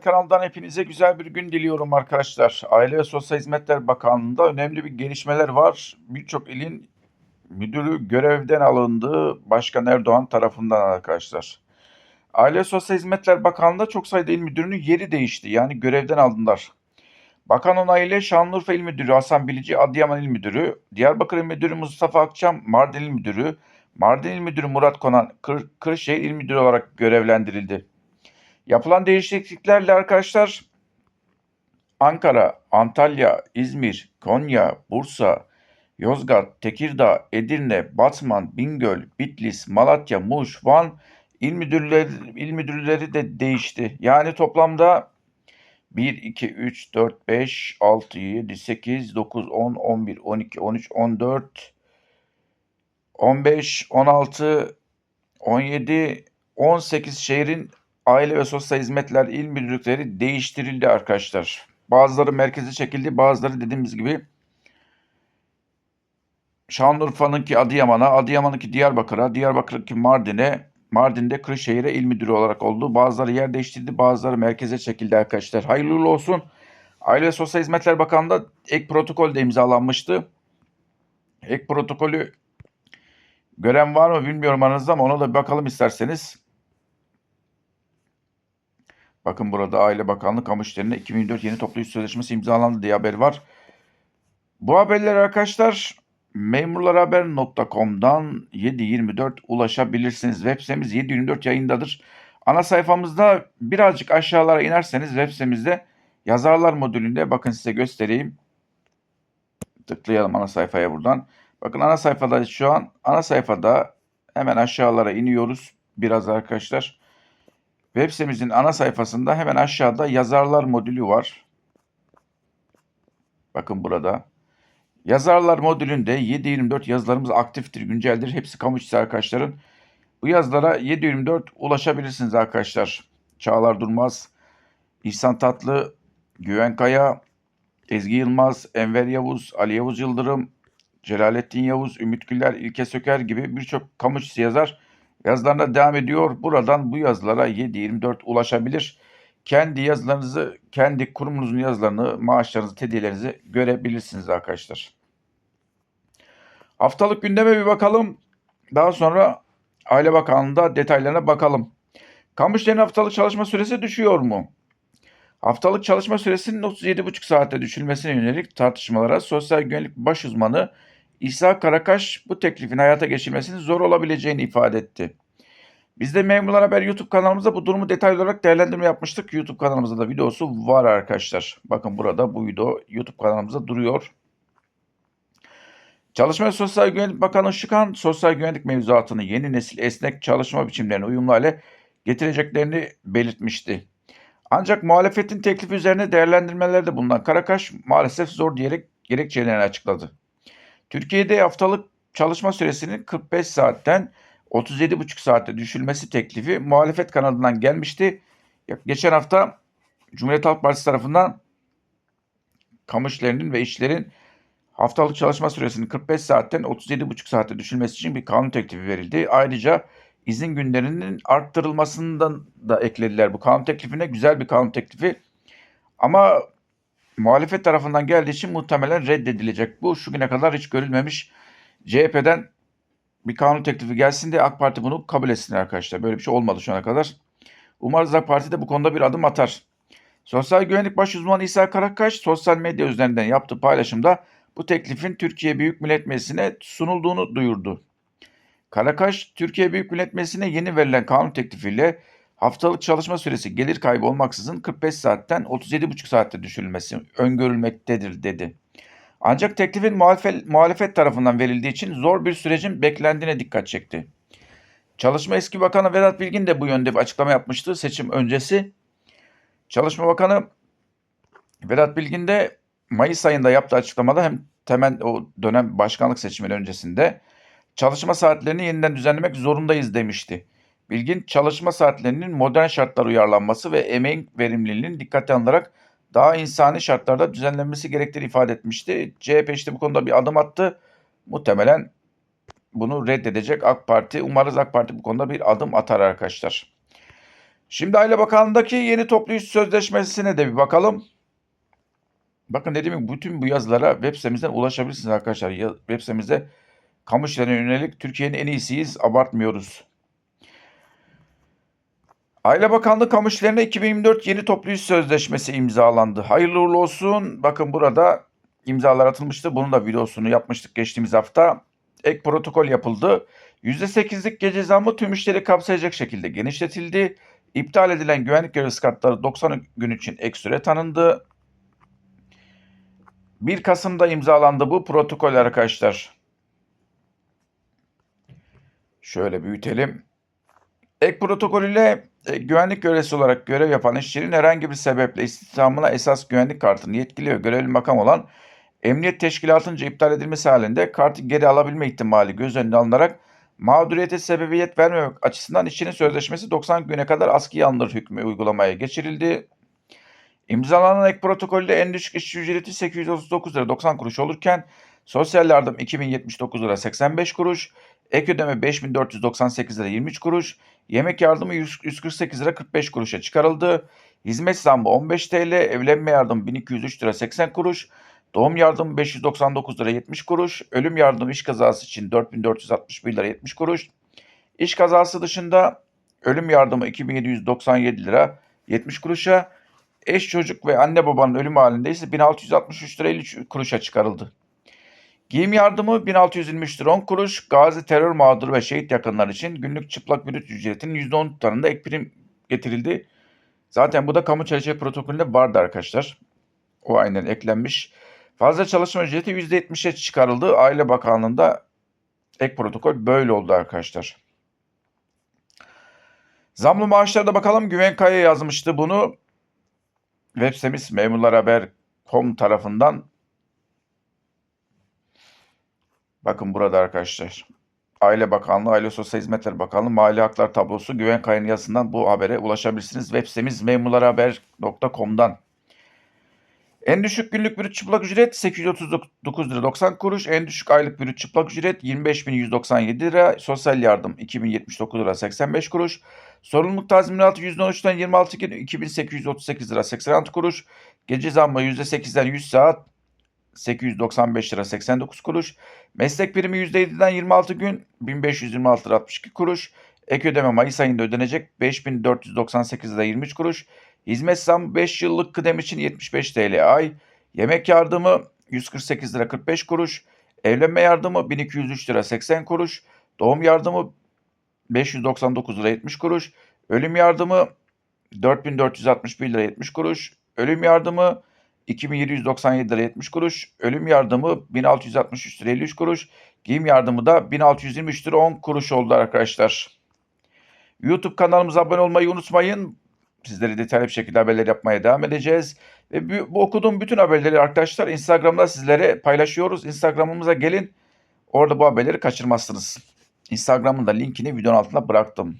Kanaldan hepinize güzel bir gün diliyorum arkadaşlar. Aile ve Sosyal Hizmetler Bakanlığı'nda önemli bir gelişmeler var. Birçok ilin müdürü görevden alındı Başkan Erdoğan tarafından arkadaşlar. Aile ve Sosyal Hizmetler Bakanlığı'nda çok sayıda il müdürünün yeri değişti. Yani görevden aldılar. Bakan onayıyla Şanlıurfa İl Müdürü Hasan Bilici, Adıyaman İl Müdürü, Diyarbakır İl Müdürü Mustafa Akçam, Mardin İl Müdürü, Mardin İl Müdürü Murat Konan, Kır, Kırşehir İl Müdürü olarak görevlendirildi. Yapılan değişikliklerle arkadaşlar Ankara, Antalya, İzmir, Konya, Bursa, Yozgat, Tekirdağ, Edirne, Batman, Bingöl, Bitlis, Malatya, Muş, Van il müdürleri, il müdürleri de değişti. Yani toplamda 1, 2, 3, 4, 5, 6, 7, 8, 9, 10, 11, 12, 13, 14, 15, 16, 17, 18 şehrin Aile ve Sosyal Hizmetler İl Müdürlükleri değiştirildi arkadaşlar. Bazıları merkeze çekildi, bazıları dediğimiz gibi Şanlıurfa'nınki Adıyaman'a, Adıyaman'ınki Diyarbakır'a, Diyarbakır'ınki Mardin'e, Mardin'de Kırşehir'e il müdürü olarak oldu. Bazıları yer değiştirdi, bazıları merkeze çekildi arkadaşlar. Hayırlı olsun. Aile ve Sosyal Hizmetler Bakanlığı'nda ek protokol de imzalanmıştı. Ek protokolü gören var mı bilmiyorum aranızda ama ona da bir bakalım isterseniz. Bakın burada Aile Bakanlığı Kamu İşleri'ne 2024 yeni toplu iş sözleşmesi imzalandı diye haber var. Bu haberler arkadaşlar memurlarhaber.com'dan 7.24 ulaşabilirsiniz. Web sitemiz 7.24 yayındadır. Ana sayfamızda birazcık aşağılara inerseniz web sitemizde yazarlar modülünde bakın size göstereyim. Tıklayalım ana sayfaya buradan. Bakın ana sayfada şu an ana sayfada hemen aşağılara iniyoruz biraz arkadaşlar. Web sitemizin ana sayfasında hemen aşağıda yazarlar modülü var. Bakın burada. Yazarlar modülünde 7.24 yazılarımız aktiftir, günceldir. Hepsi kamu arkadaşların. Bu yazılara 7.24 ulaşabilirsiniz arkadaşlar. Çağlar Durmaz, İhsan Tatlı, Güven Kaya, Ezgi Yılmaz, Enver Yavuz, Ali Yavuz Yıldırım, Celalettin Yavuz, Ümit Güller, İlke Söker gibi birçok kamu yazar yazılarına devam ediyor. Buradan bu yazılara 7.24 ulaşabilir. Kendi yazılarınızı, kendi kurumunuzun yazılarını, maaşlarınızı, tediyelerinizi görebilirsiniz arkadaşlar. Haftalık gündeme bir bakalım. Daha sonra Aile Bakanlığı'nda detaylarına bakalım. Kamu işlerinin haftalık çalışma süresi düşüyor mu? Haftalık çalışma süresinin 37,5 saate düşülmesine yönelik tartışmalara sosyal güvenlik baş uzmanı İsa Karakaş bu teklifin hayata geçirmesinin zor olabileceğini ifade etti. Biz de Memurlar Haber YouTube kanalımızda bu durumu detaylı olarak değerlendirme yapmıştık. YouTube kanalımızda da videosu var arkadaşlar. Bakın burada bu video YouTube kanalımızda duruyor. Çalışma ve Sosyal Güvenlik Bakanı Şıkan, sosyal güvenlik mevzuatını yeni nesil esnek çalışma biçimlerine uyumlu hale getireceklerini belirtmişti. Ancak muhalefetin teklifi üzerine değerlendirmelerde bulunan Karakaş maalesef zor diyerek gerekçelerini açıkladı. Türkiye'de haftalık çalışma süresinin 45 saatten 37,5 saate düşülmesi teklifi muhalefet kanadından gelmişti. Geçen hafta Cumhuriyet Halk Partisi tarafından kamu işlerinin ve işlerin haftalık çalışma süresinin 45 saatten 37,5 saate düşülmesi için bir kanun teklifi verildi. Ayrıca izin günlerinin arttırılmasından da eklediler bu kanun teklifine. Güzel bir kanun teklifi. Ama muhalefet tarafından geldiği için muhtemelen reddedilecek. Bu şu güne kadar hiç görülmemiş. CHP'den bir kanun teklifi gelsin de AK Parti bunu kabul etsin arkadaşlar. Böyle bir şey olmadı şu ana kadar. Umarız AK Parti de bu konuda bir adım atar. Sosyal Güvenlik Baş Uzmanı İsa Karakaş sosyal medya üzerinden yaptığı paylaşımda bu teklifin Türkiye Büyük Millet Meclisi'ne sunulduğunu duyurdu. Karakaş, Türkiye Büyük Millet Meclisi'ne yeni verilen kanun teklifiyle haftalık çalışma süresi gelir kaybı olmaksızın 45 saatten 37,5 saatte düşürülmesi öngörülmektedir dedi. Ancak teklifin muhalefet, muhalefet tarafından verildiği için zor bir sürecin beklendiğine dikkat çekti. Çalışma eski bakanı Vedat Bilgin de bu yönde bir açıklama yapmıştı seçim öncesi. Çalışma Bakanı Vedat Bilgin de Mayıs ayında yaptığı açıklamada hem temel o dönem başkanlık seçimleri öncesinde çalışma saatlerini yeniden düzenlemek zorundayız demişti. Bilgin çalışma saatlerinin modern şartlar uyarlanması ve emeğin verimliliğinin dikkate alınarak daha insani şartlarda düzenlenmesi gerektiğini ifade etmişti. CHP işte bu konuda bir adım attı. Muhtemelen bunu reddedecek AK Parti. Umarız AK Parti bu konuda bir adım atar arkadaşlar. Şimdi Aile Bakanlığı'ndaki yeni toplu iş sözleşmesine de bir bakalım. Bakın dediğim gibi bütün bu yazılara web sitemizden ulaşabilirsiniz arkadaşlar. Web sitemizde kamu işlerine yönelik Türkiye'nin en iyisiyiz, abartmıyoruz. Aile Bakanlığı Kamu İşlerine 2024 yeni toplu sözleşmesi imzalandı. Hayırlı uğurlu olsun. Bakın burada imzalar atılmıştı. Bunun da videosunu yapmıştık geçtiğimiz hafta. Ek protokol yapıldı. %8'lik gece zammı tüm işleri kapsayacak şekilde genişletildi. İptal edilen güvenlik görevlisi kartları 90 gün için ek süre tanındı. 1 Kasım'da imzalandı bu protokol arkadaşlar. Şöyle büyütelim. Ek protokol ile güvenlik görevlisi olarak görev yapan işçinin herhangi bir sebeple istihdamına esas güvenlik kartını yetkili ve görevli makam olan emniyet teşkilatınca iptal edilmesi halinde kartı geri alabilme ihtimali göz önüne alınarak mağduriyete sebebiyet vermemek açısından işçinin sözleşmesi 90 güne kadar askıya alınır hükmü uygulamaya geçirildi. İmzalanan ek protokolde en düşük işçi ücreti 839 lira 90 kuruş olurken sosyal yardım 2079 lira 85 kuruş, ek ödeme 5498 lira 23 kuruş, yemek yardımı 100 148 lira 45 kuruşa çıkarıldı. Hizmet zammı 15 TL, evlenme yardımı 1203 lira 80 kuruş, doğum yardımı 599 lira 70 kuruş, ölüm yardımı iş kazası için 4461 lira 70 kuruş, iş kazası dışında ölüm yardımı 2797 lira 70 kuruşa, eş çocuk ve anne babanın ölümü halinde ise 1663 lira 53 kuruşa çıkarıldı. Giyim yardımı 1623 lira 10 kuruş, gazi terör mağduru ve şehit yakınları için günlük çıplak bürüt ücretinin %10 tutarında ek prim getirildi. Zaten bu da kamu çerçeve protokolünde vardı arkadaşlar. O aynen eklenmiş. Fazla çalışma ücreti %70'e çıkarıldı. Aile Bakanlığı'nda ek protokol böyle oldu arkadaşlar. Zamlı maaşlara da bakalım. Güven Kaya yazmıştı bunu. Web sitemiz memurlarhaber.com tarafından. Bakın burada arkadaşlar. Aile Bakanlığı, Aile Sosyal Hizmetler Bakanlığı, Mali Haklar Tablosu Güven yazısından bu habere ulaşabilirsiniz. Web sitemiz memurlarhaber.com'dan. En düşük günlük brüt çıplak ücret 839 lira 90 kuruş. En düşük aylık brüt çıplak ücret 25.197 lira. Sosyal yardım 2079 lira 85 kuruş. Sorumluluk tazminatı %13'ten 26 gün 2838 lira 86 kuruş. Gece zammı %8'den 100 saat 895 lira 89 kuruş. Meslek primi %7'den 26 gün 1526 lira 62 kuruş. Ek ödeme Mayıs ayında ödenecek 5498 lira 23 kuruş. Hizmet zammı 5 yıllık kıdem için 75 TL ay. Yemek yardımı 148 lira 45 kuruş. Evlenme yardımı 1203 lira 80 kuruş. Doğum yardımı 599 lira 70 kuruş. Ölüm yardımı 4461 lira 70 kuruş. Ölüm yardımı 2797 lira 70 kuruş. Ölüm yardımı 1663 lira 53 kuruş. Giyim yardımı da 1623 lira 10 kuruş oldu arkadaşlar. YouTube kanalımıza abone olmayı unutmayın. Sizlere detaylı bir şekilde haberler yapmaya devam edeceğiz. Ve bu okuduğum bütün haberleri arkadaşlar Instagram'da sizlere paylaşıyoruz. Instagram'ımıza gelin. Orada bu haberleri kaçırmazsınız. Instagram'ın da linkini videonun altına bıraktım.